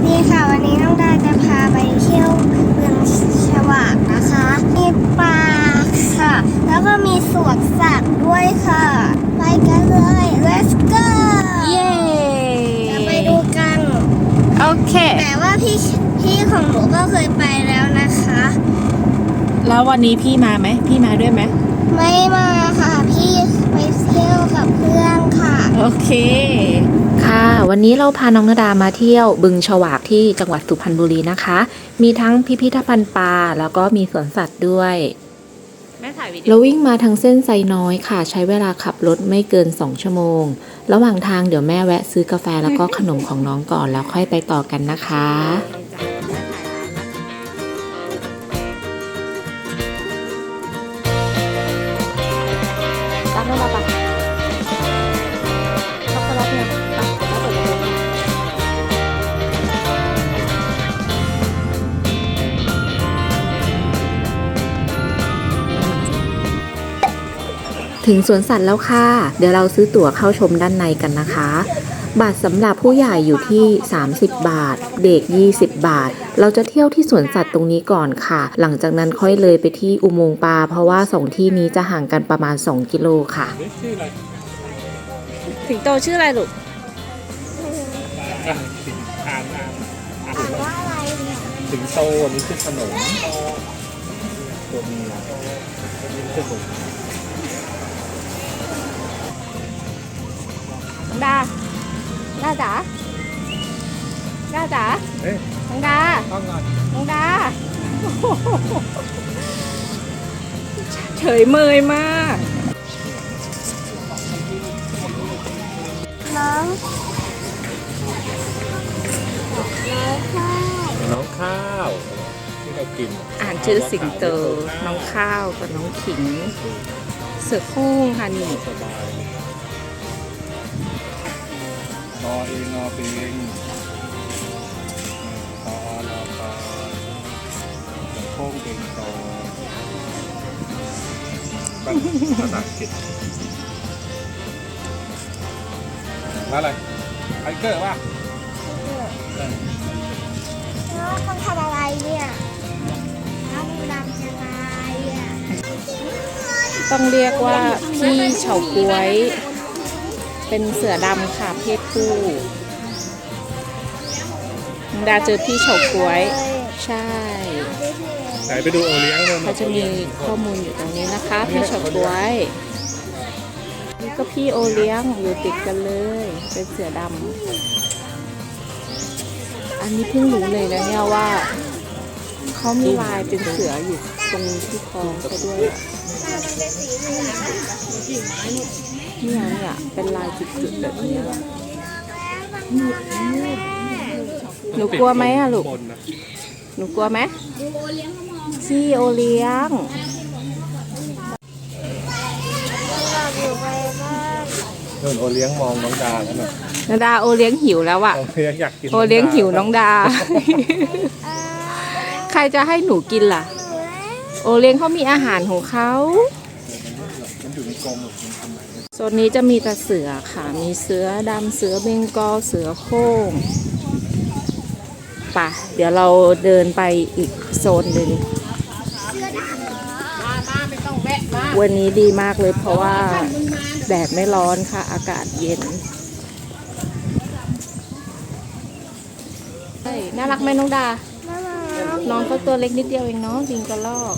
วัสดีค่ะ วันนี้น้องดาจะพาไปเที่ยวเมืองฉวากนะคะ มีปลาค่ะ แล้วก็มีสวนสัตว์ด้วยค่ะ ไปกันเลย let's go เย้จะไปดูกัน โอเค แต่ว่าพี่พี่ของหนูก็เคยไปแล้วนะคะ แล้ววันนี้พี่มาไหม พี่มาด้วยไหม ไม่มาค่ะ พี่ไปเที่ยวกับเพื่อนค่ะ โอเคค่ะ วันนี้เราพาน้องนาดามาเที่ยวบึงฉวากที่จังหวัดสุพรรณบุรีนะคะ มีทั้งพิพิธภัณฑ์ปลาแล้วก็มีสวนสัตว์ด้วยแม่ถ่ายวิดีเราวิ่งมาทางเส้นไซน้อยค่ะ ใช้เวลาขับรถไม่เกิน 2 ชั่วโมง ระหว่างทางเดี๋ยวแม่แวะซื้อกาแฟแล้วก็ขนมของน้องก่อนแล้วค่อยไปต่อกันนะคะ ถึงสวนสัตว์แล้วค่ะ เดี๋ยวเราซื้อตั๋วเข้าชมด้านในกันนะคะ บัตรสำหรับผู้ใหญ่อยู่ที่ 30 บาท เด็ก 20 บาท เราจะเที่ยวที่สวนสัตว์ตรงนี้ก่อนค่ะ หลังจากนั้นค่อยเลยไปที่อุโมงค์ปลา เพราะว่าสองที่นี้จะห่างกันประมาณ 2 กิโลค่ะชื่ออะไรสิงโตชื่ออะไรลูกอะสิงอ่านอ่านอ่านอ่านว่าอะไรเนี่ยสิงโตอันนี้ชื่อขนมตัวเมียอันนี้ชื่อขนม ดาดาจ๋าดาจ๋าเอ๊ะน้องดาต้องก่อนน้องดาเฉยเมยมาก น้องน้องข้าว น้องข้าวที่เรากิน อ่านชื่อสิงโต น้องข้าวกับน้องขิง เสือโคร่งค่ะนี่ สบายรอเองรอเองรอรอรอโค้งเก่งโตบ้านภาษาอังกฤษว่าอะไรไทเกอร์ป่ะน้องต้องทำอะไรเนี่ยน้องดำจะตายอะต้องเรียกว่าพี่เฉาก๊วย เป็นเสือดำค่ะเพศผู้น้องดาเจอพี่เฉาก๊วย ใช่ ไหนไปดูโอเลี้ยงเลยเขาจะมีข้อมูลอยู่ตรงนี้นะคะ พี่เฉาก๊วย นี่ก็พี่โอเลี้ยงอยู่ติดกันเลย เป็นเสือดำอันนี้เพิ่งรู้เลยนะเนี่ยว่าเขามีลายเป็นเสืออยู่ตรงที่ท้องเขาด้วยอะ เนี่ยเนี่ยเป็นลายจุดๆแบบเนี้ยหนูกลัวไหมอะลูกคนนะหนูกลัวไหมพี่โอเลี้ยงเราอยู่ไปบ้านโดนโอเลี้ยงมองน้องดาแล้วนะนาดาโอเลี้ยงหิวแล้วอะโอเลี้ยงอยากกินโอเลี้ยงหิวน้องดาอ่าใครจะให้หนูกินล่ะ โอเลี้ยงเขามีอาหารของเขามันอยู่ในกรงหรอกมันทำไม โซนนี้จะมีแต่เสือค่ะ มีเสือดำเสือเบงกอลเสือโคร่งป่ะเดี๋ยวเราเดินไปอีกโซนหนึ่งวันนี้ดีมากเลยเพราะว่าแดดไม่ร้อนค่ะ อากาศเย็นน่ารักไหมน้องดาน่ารักน้องเขาตัวเล็กนิดเดียวเองเนาะลิงกระลอก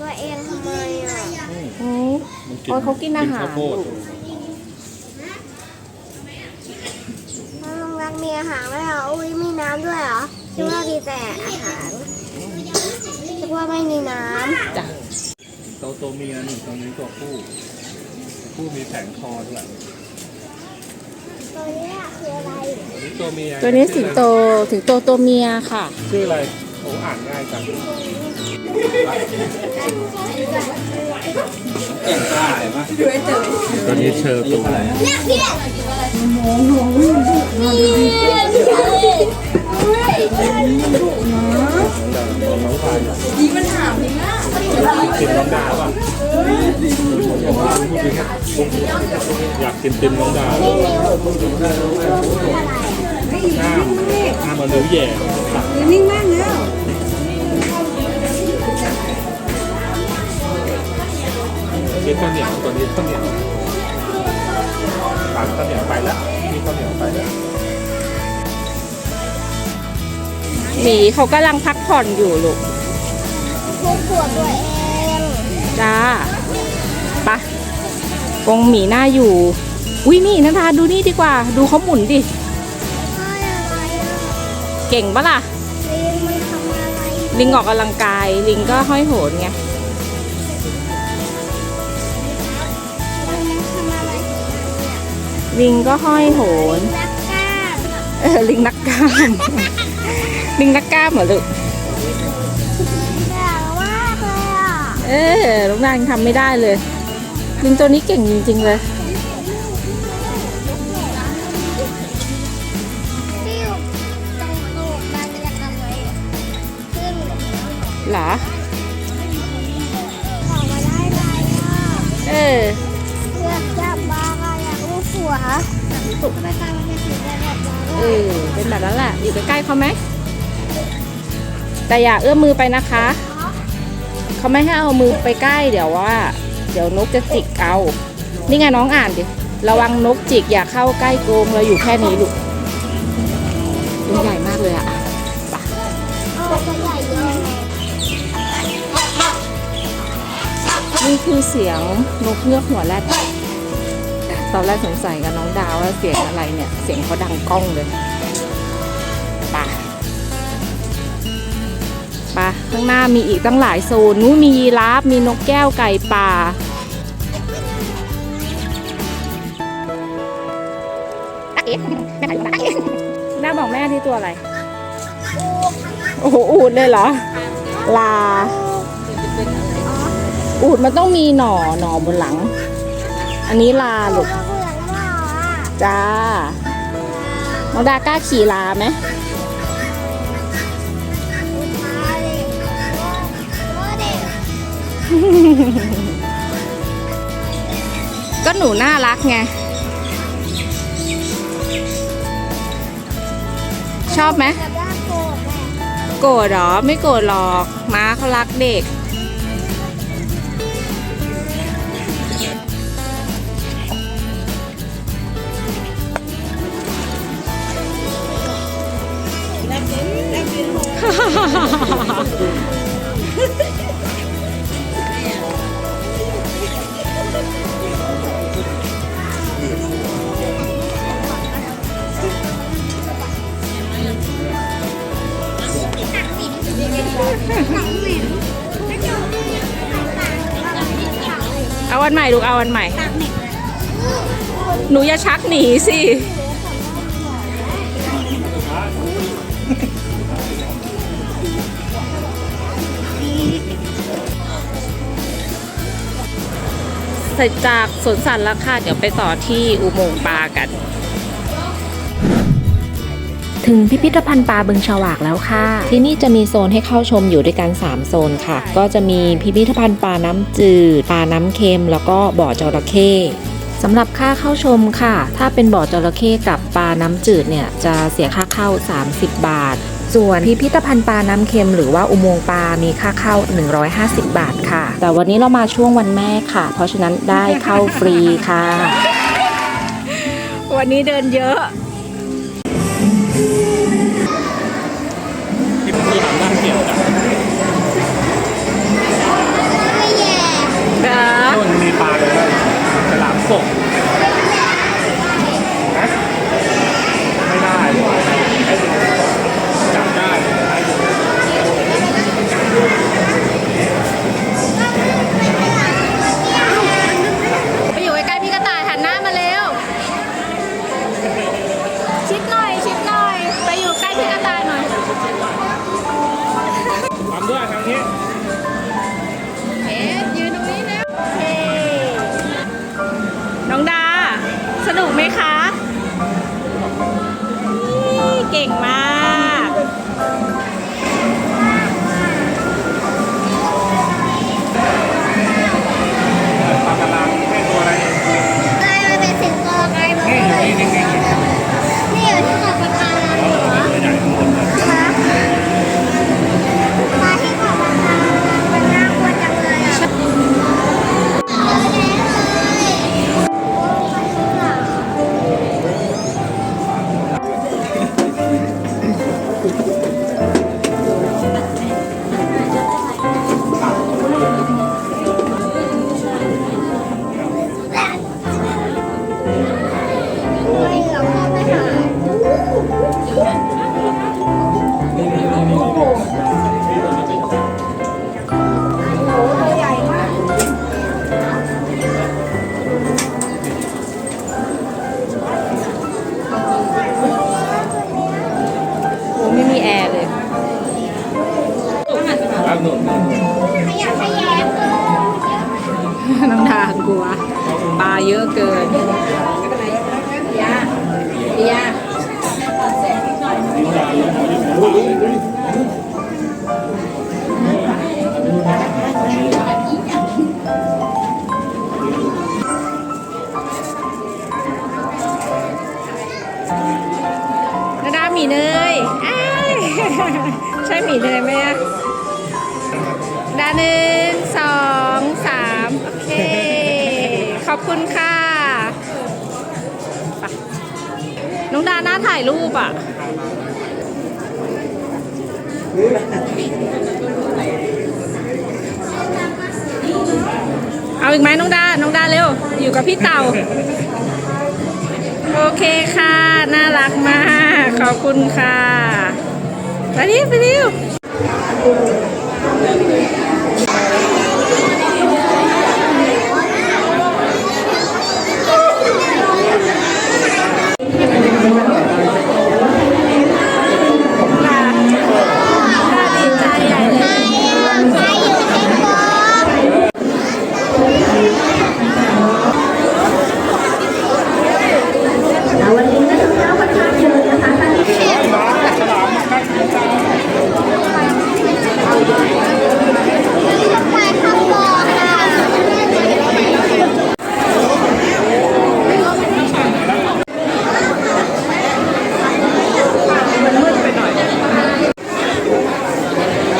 ตัวเองทำไมอะอืมมันโอ้ยเขากินอาหาร ข้วโพดลูกแล้วโรงเรียนมีอาหารด้วยเหรอ อุ้ยมีน้ำด้วยเหรอคิดว่ามีแต่อาหารคิดว่าไม่มีน้จ้ะโตวตัวเมียนี่ตัวนี้ตัวผู้ตัวผู้มีแผงคอด้วยำตัวนี้คืออะไรอันนี้ตัวเมียตัวนี้สิงโตสิงโตตัวเมียค่ะ ชื่ออะไรโอ้อ่านง่ายจัง ตอนนี้เชอร์ตัวอะไรน้องพา หมีเขากำลังพักผ่อนอยู่ลูกทุกตัวตัวเองจ้าปะกรงหมีหน้าอยู่ อุ้ยนี่นาทาดูนี่ดีกว่า ดูเขาหมุนดิให้อะไรอะเก่งปะล่ะลิงมันทำอะไรลิงออกกำลังกาย ลิงก็ห้อยโหนไงมันทำอะไรลิงก็ห้อยโหนนักกล้ามเออลิงนักกล้าม ลิงนักกล้ามเหรอลูกแต่ว่าเลยอะเออลูกนางทำไม่ได้เลย ลิงตัวนี้เก่งจริง ๆ เลยที่อยู่ตรงตูดมันจะเหรอออกมาได้ไงอะเอออยากจับบาอะอยากลูกหัวไปตามมันเป็นแดงแบบนั้นเออเป็นแบบนั้นแหละ อยู่ใกล้ๆเขาไหม แต่อย่าเอื้อมมือไปนะคะ เขาไม่ให้เอามือไปใกล้เดี๋ยวว่า เดี๋ยวนกจะจิกเอา นี่ไงน้องอ่านดิ ระวังนกจิกอย่าเข้าใกล้กรงเราอยู่แค่นี้ลูกตัวใหญ่มากเลยอะเอาตัวใหญ่เยอะนี่คือเสียงนกเงือกหัวแรดตอนแรกสงสัยกับน้องดาวว่าเสียงอะไรเนี่ย เสียงเขาดังก้องเลยไป่ะ ป่ะข้างหน้ามีอีกตั้งหลายโซนนู้นมียีราฟมีนกแก้วไก่ป่า หน้าบอกแม่ที่ตัวอะไร โอ้โหอูดเลยเหรอ ลา อูดมันต้องมีหน่อหน่อบนหลัง อันนี้ลาลูกเราเหมือนกันเหรออะจ้า น้องดากล้าขี่ลาไหม ก็หนูน่ารักไง ชอบไหมจะได้โกรธแม่โกรธเหรอ ไม่โกรธหรอก ม้าเขารักเด็ก เอาวันใหม่ลูกเอาวันใหม่ หนูอย่าชักหนีสิเสร็จจากสวนสัตว์แล้วค่ะ เดี๋ยวไปต่อที่อุโมงค์ปลากัน ถึงพิพิธภัณฑ์ปลาบึงฉวากแล้วค่ะ ที่นี่จะมีโซนให้เข้าชมอยู่ด้วยกัน 3 โซนค่ะ ก็จะมีพิพิธภัณฑ์ปลาน้ำจืดปลาน้ำเค็ม แล้วก็บ่อจระเข้สำหรับค่าเข้าชมค่ะ ถ้าเป็นบ่อจระเข้กับปลาน้ำจืดเนี่ยจะเสียค่าเข้า 30 บาท ส่วนพิพิธภัณฑ์ปลาน้ำเค็มหรือว่าอุโมงค์ปลา มีค่าเข้า 150 บาทค่ะ แต่วันนี้เรามาช่วงวันแม่ค่ะ เพราะฉะนั้นได้เข้าฟรีค่ะ วันนี้เดินเยอะ ที่ที่ทำน่าเกลียดอะไม่แย่นะต้นมีปลาเลยนะฉลามกาหน้าถ่ายรูปอะเอาอีกไหมน้องดา น้องดาเร็ว อยู่กับพี่เต่า โอเคค่ะ น่ารักมาก ขอบคุณค่ะ ไปเร็วไปเร็วดีใจใหญ่เลย ใครอยู่ในกรง ไปข้างบนค่ะ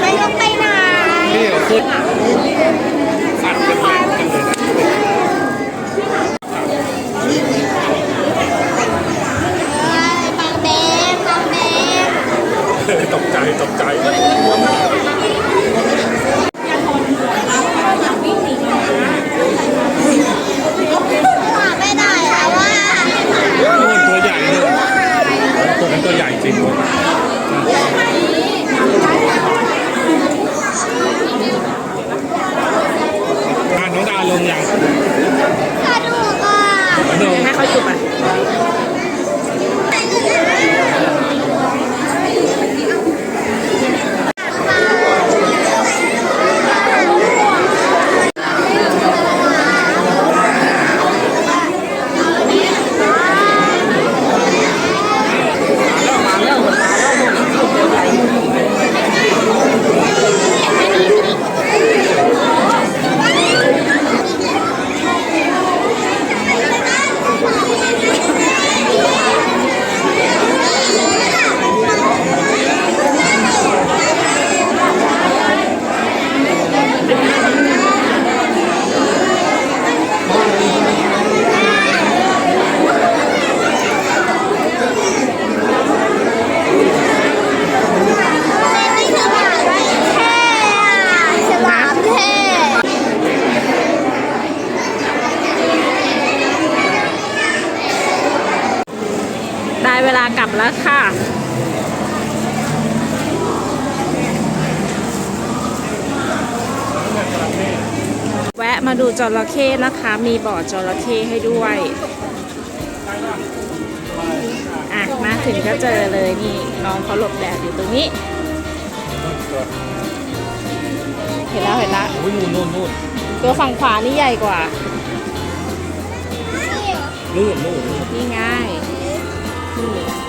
ไม่ต้องไปไหน นี่เหรอขึ้นสั่นเป็นแรงกันเลยนะ บางเบนบางเบน ตกใจตกใจ หาไม่ได้แล้วว่า นู่นตัวใหญ่เลยตัวนั้นตัวใหญ่จริงอะน้องดาลงยัง กระดูกอะ ลง ให้เขาอยู่ไป ไม่ฉลามไม่เท่อะฉลามเท่ ได้เวลากลับ แล้วค่ะแวะมาดูจระเข้นะคะ มีบ่อจระเข้ให้ด้วยอะมาถึงก็เจอเลยนี่น้องเขาหลบแดดอยู่ตรงนี้ เห็นแล้วเห็นแล้วโอ้ยนู่นนู่นนู่นตัวฝั่งขวานี่ใหญ่กว่านู่นนู่นนู่นนี่ไงน